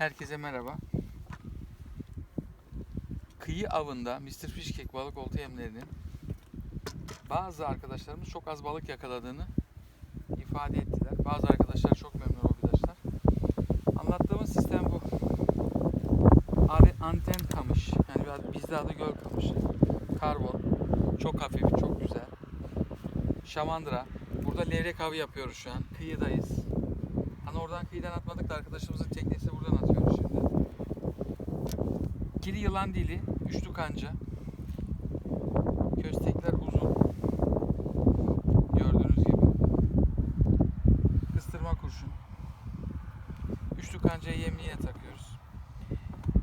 Herkese merhaba. Kıyı avında Mr. Fishcake balık olta yemlerinin bazı arkadaşlarımız çok az balık yakaladığını ifade ettiler. Bazı arkadaşlar çok memnun arkadaşlar. Anlattığımız sistem bu. Anten kamış. Yani bizde adı göl kamışı. Karbon. Çok hafif, çok güzel. Şamandıra. Burada levrek avı yapıyoruz şu an. Kıyıdayız. Hani oradan kıyıdan atmadık da arkadaşımızın teknesi buradan atıyoruz şimdi. Kiri yılan dili, üçlü kanca. Köstekler uzun. Gördüğünüz gibi. Kıstırma kurşun. Üçlü kancayı yemliğe takıyoruz.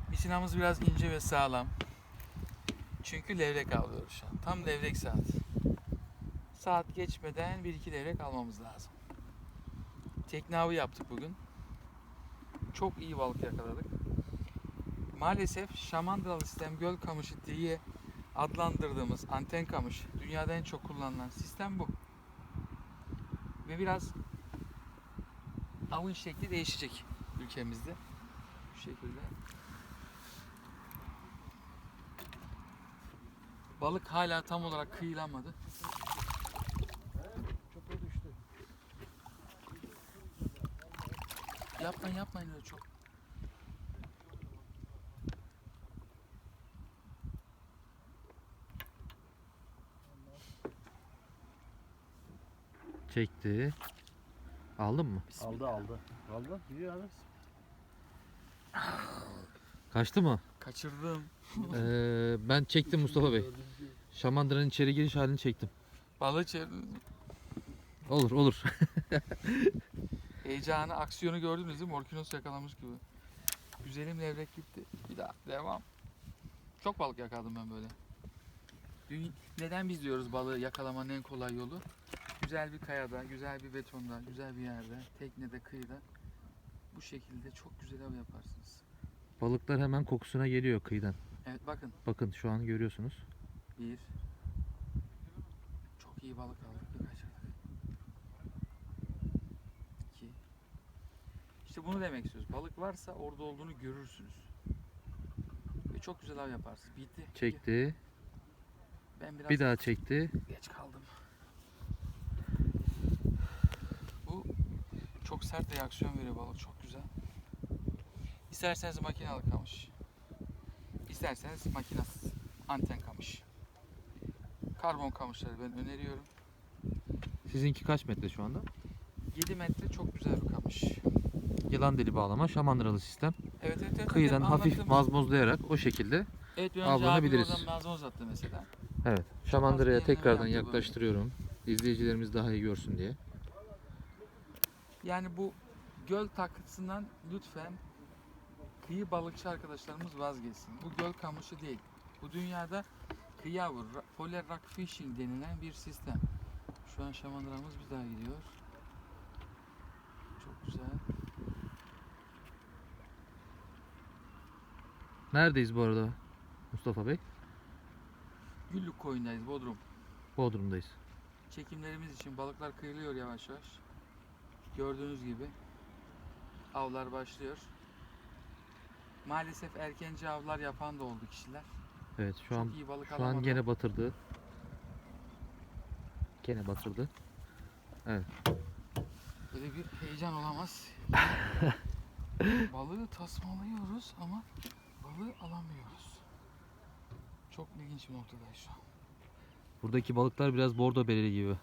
Misinamız biraz ince ve sağlam. Çünkü levrek avlıyoruz şu an. Tam levrek saat. Saat geçmeden bir iki levrek almamız lazım. Tekne yaptık bugün. Çok iyi balık yakaladık. Maalesef şamandıralı sistem göl kamışı diye adlandırdığımız anten kamış dünyada en çok kullanılan sistem bu. Ve biraz avın şekli değişecek ülkemizde. Bu şekilde. Balık hala tam olarak kıyılanmadı. Yapmayın yapmayın öyle çok. Çekti. Aldın mı? Aldı aldı. Aldı. Gidiyor abi. Kaçtı mı? Kaçırdım. Ee, ben çektim Mustafa Bey. Şamandıra'nın içeri giriş halini çektim. Balığı çevirdim. Olur olur. Heyecanı, aksiyonu gördünüz değil mi? Orkinos yakalamış gibi. Güzelim levrek gitti. Bir daha devam. Çok balık yakaladım ben böyle. Dün- Neden biz diyoruz balığı yakalamanın en kolay yolu? Güzel bir kayada, güzel bir betonda, güzel bir yerde, teknede, kıyıda. Bu şekilde çok güzel av yaparsınız. Balıklar hemen kokusuna geliyor kıyıdan. Evet bakın. Bakın şu an görüyorsunuz. Bir. Çok iyi balık aldık. Bir kaçırdık. İki. İşte bunu demek istiyoruz. Balık varsa orada olduğunu görürsünüz. Ve çok güzel av yaparsınız. Bitti. Çekti. Ben biraz Bir daha çekti. geç kaldım. Bu çok sert reaksiyon veriyor balık. Çok güzel. İsterseniz makinalı kamış. İsterseniz makinasız. Anten kamış. Karbon kamışları ben öneriyorum. Sizinki kaç metre şu anda? 7 metre çok güzel bir kamış. Yılan deli bağlama, şamandıralı sistem. Evet evet evet. Kıyıdan evet, hafif mazmozlayarak o şekilde. Evet bir önce avlanabiliriz. oradan malzeme uzattı mesela. Evet. Şamandıra'ya tekrardan bu. yaklaştırıyorum. İzleyicilerimiz daha iyi görsün diye. Yani bu göl takısından lütfen kıyı balıkçı arkadaşlarımız vazgeçsin. Bu göl kamışı değil. Bu dünyada kıyı avı, ra- polar rock fishing denilen bir sistem. Şu an şamandıramız bir daha gidiyor. Çok güzel. Neredeyiz bu arada Mustafa Bey? Güllük koyundayız Bodrum. Bodrum'dayız. Çekimlerimiz için balıklar kıyılıyor yavaş yavaş. Gördüğünüz gibi avlar başlıyor. Maalesef erkenci avlar yapan da oldu kişiler. Evet şu Çok an iyi balık şu an alamadı. gene batırdı. Gene batırdı. Böyle bir heyecan olamaz. Balığı tasmalıyoruz ama balığı alamıyoruz. Çok ilginç bir noktadayız şu an. Buradaki balıklar biraz bordo bereli gibi.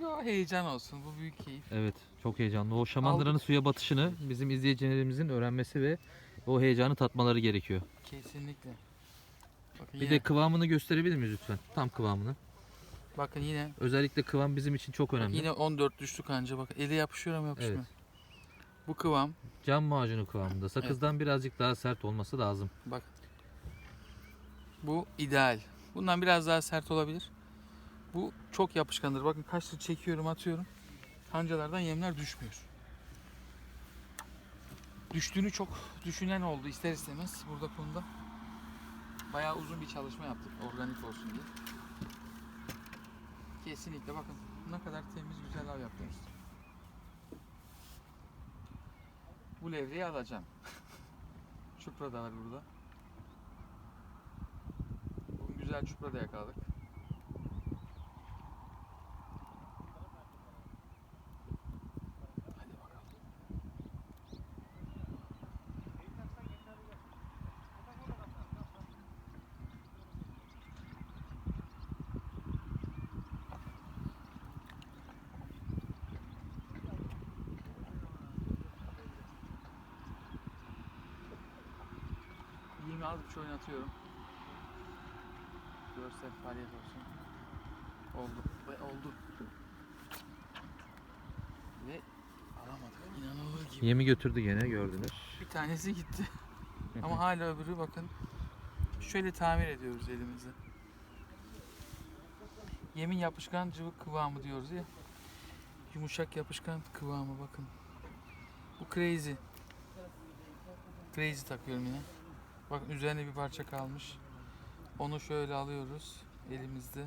Yo heyecan olsun bu büyük keyif. Evet çok heyecanlı. O şamandıranın Aldık. suya batışını bizim izleyicilerimizin öğrenmesi ve o heyecanı tatmaları gerekiyor. Kesinlikle. Bakın Bir yine, de kıvamını gösterebilir miyiz lütfen? Tam kıvamını. bakın yine Özellikle kıvam bizim için çok önemli. yine 14 düştük anca bak eli yapışıyor ama yapışmıyor. Evet. Bu kıvam Cam macunu kıvamında. Sakızdan birazcık daha sert olması lazım. bak. Bu ideal. Bundan biraz daha sert olabilir. Bu çok yapışkandır. Bakın kaçtır çekiyorum atıyorum. Kancalardan yemler düşmüyor. Düştüğünü çok düşünen oldu ister istemez burada konuda. Bayağı uzun bir çalışma yaptık organik olsun diye. Kesinlikle bakın ne kadar temiz güzel av yapıyoruz. bu levreyi alacağım. çupra da var burada. Bugün güzel çupra da yakaladık. Az bir şey oynatıyorum. Görsel faaliyet olsun. Oldu. Ve oldu. Ve alamadık. İnanılır gibi. Yemi götürdü gene gördünüz. Bir tanesi gitti. Ama hala öbürü bakın. Şöyle tamir ediyoruz elimizle. Yemin yapışkan cıvık kıvamı diyoruz ya. Yumuşak yapışkan kıvamı bakın. Bu crazy. Crazy takıyorum yine. Bakın üzerine bir parça kalmış. Onu şöyle alıyoruz elimizde.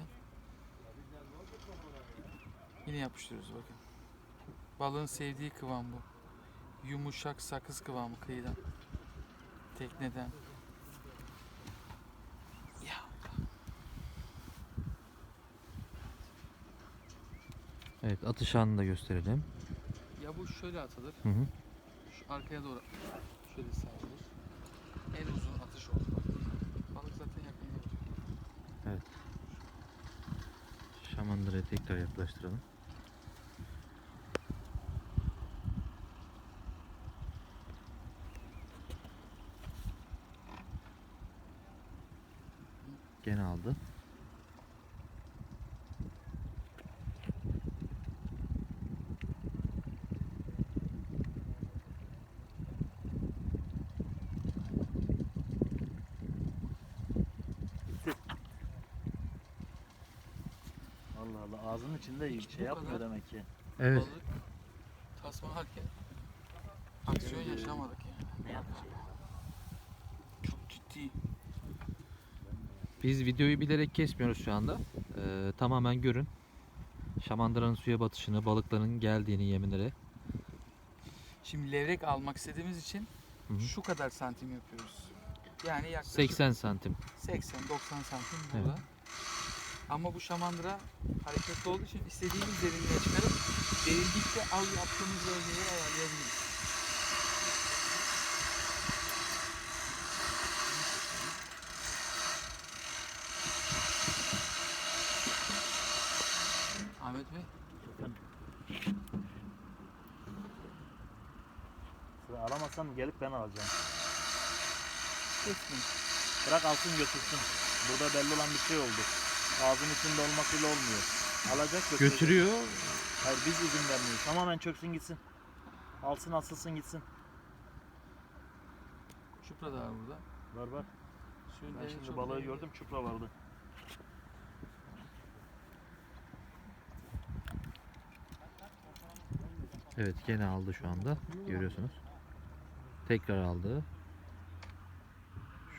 Yine yapıştırıyoruz bakın. Balığın sevdiği kıvam bu. Yumuşak sakız kıvamı kıyıdan. Tekneden. Ya. Evet atış anını da gösterelim. Ya bu şöyle atılır. Hı hı. Şu arkaya doğru şöyle savrulur. En uzun atış olur. Balık zaten yakında duruyor. Şamandıra'ya tekrar yaklaştıralım. Gene aldı. İçinde İşte şey yapmıyor kadar. demek ki. Evet. Balık tasmalarken aksiyon yaşamadık yani. Ne yapacak? Çok ciddi. Biz videoyu bilerek kesmiyoruz şu anda. Ee, tamamen görün. Şamandıra'nın suya batışını, balıkların geldiğini yeminlere. Şimdi levrek almak istediğimiz için Hı hı. şu kadar santim yapıyoruz. Yani yaklaşık 80 santim. 80-90 santim Evet. Ama bu şamandıra hareketli olduğu için istediğimiz derinliğe çıkarıp derildikçe av yaptığımız bölgeyi ayarlayabiliriz. Ahmet Bey, Sıra alamazsam gelip ben alacağım. kesmeyin. Bırak alsın götürsün. Burada belli olan bir şey oldu. Ağzın içinde olmasıyla olmuyor. Alacak götürecek. Götürüyor. Hayır biz izin vermiyoruz. Tamamen çöksün gitsin. Alsın asılsın gitsin. Çupra da var burada. Var var. Suyun Ben şimdi çok balığı iyi. gördüm çupra vardı. Evet gene aldı şu anda. Görüyorsunuz. Tekrar aldı.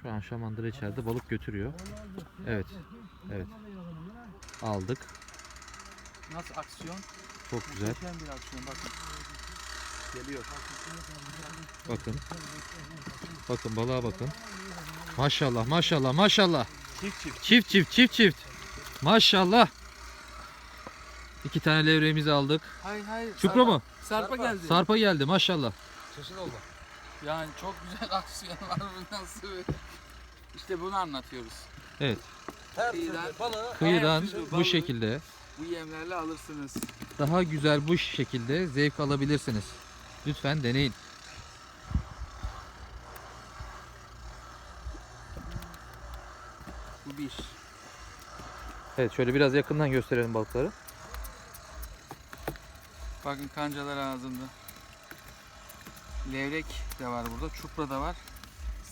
Şu an şamandıra içeride balık götürüyor. Evet. Evet. Aldık. Nasıl aksiyon? Çok güzel. Muhteşem bir aksiyon bakın. Geliyor. Bakın. Bakın balığa bakın. Maşallah maşallah maşallah. Çift çift. Çift çift çift çift. Maşallah. İki tane levreğimizi aldık. Hayır hayır. Çupra mı? Sarpa geldi. Sarpa geldi maşallah. Yani çok güzel aksiyon var bu nasıl bir- İşte bunu anlatıyoruz. Evet. Kıyıdan, Kıyıdan Her türlü bu balığı şekilde bu yemlerle alırsınız. daha güzel bu şekilde zevk alabilirsiniz. Lütfen deneyin. Bu bir. Evet şöyle biraz yakından gösterelim balıkları. Bakın kancalar ağzında. Levrek de var burada, çupra da var.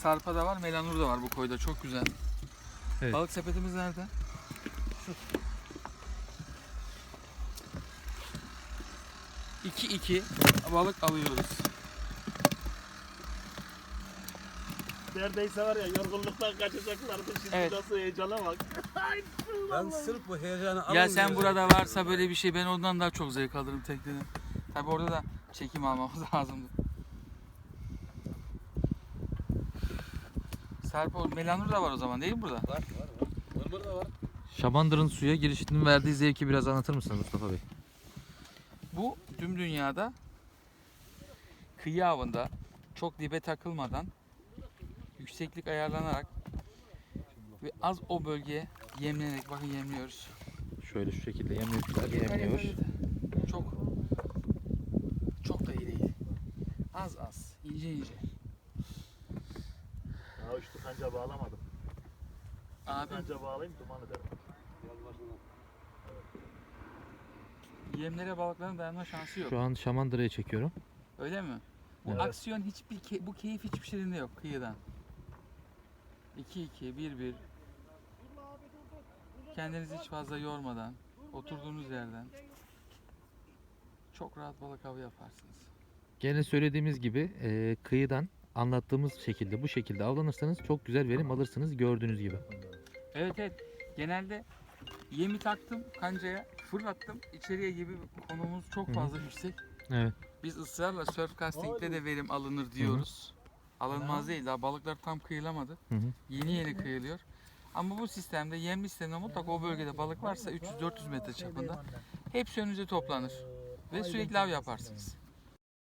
Sarpa da var, melanur da var bu koyda. Çok güzel. Evet. Balık sepetimiz nerede? Şu. 2-2 balık alıyoruz. Neredeyse var ya yorgunluktan kaçacaklardı şimdi Evet. nasıl heyecana bak. Ben sırf bu heyecanı Ya sen burada varsa böyle bir şey ben ondan daha çok zevk alırım tekneden. Tabi orada da çekim almamız lazımdı. Serpo, melanur da var o zaman değil mi burada? Var var var. Mırmır da var. Şamandır'ın suya girişinin verdiği zevki biraz anlatır mısınız Mustafa Bey? Bu tüm dünyada kıyı avında çok dibe takılmadan yükseklik ayarlanarak ve az o bölgeye yemlenerek bakın yemliyoruz. Şöyle şu şekilde yemliyorlar, yemliyor. Çok çok da iyi değil. Az az, ince ince. Tıkanca bağlamadım. Abi Tıkanca bağlayayım duman ederim. yemlere balıkların dayanma şansı yok. Şu an Şamandıra'ya çekiyorum. Öyle mi? Bu Evet. aksiyon hiçbir ke- bu keyif hiçbir şeyinde yok kıyıdan. 2-2, 1-1. Kendinizi hiç fazla yormadan, oturduğunuz yerden çok rahat balık avı yaparsınız. Gene söylediğimiz gibi e, kıyıdan anlattığımız şekilde bu şekilde avlanırsanız çok güzel verim alırsınız gördüğünüz gibi. Evet evet. Genelde yemi taktım kancaya, fırlattım. içeriye gibi konumuz çok Hı hı. fazla yüksek. Evet. Biz ısrarla surf casting'de de verim alınır diyoruz. Alınmaz değil daha balıklar tam kıyılamadı. Hı hı. Yeni yeni kıyılıyor. Ama bu sistemde yem listesinde mutlaka o bölgede balık varsa 300-400 metre çapında hepsi önünüze toplanır. Ve sürekli av yaparsınız.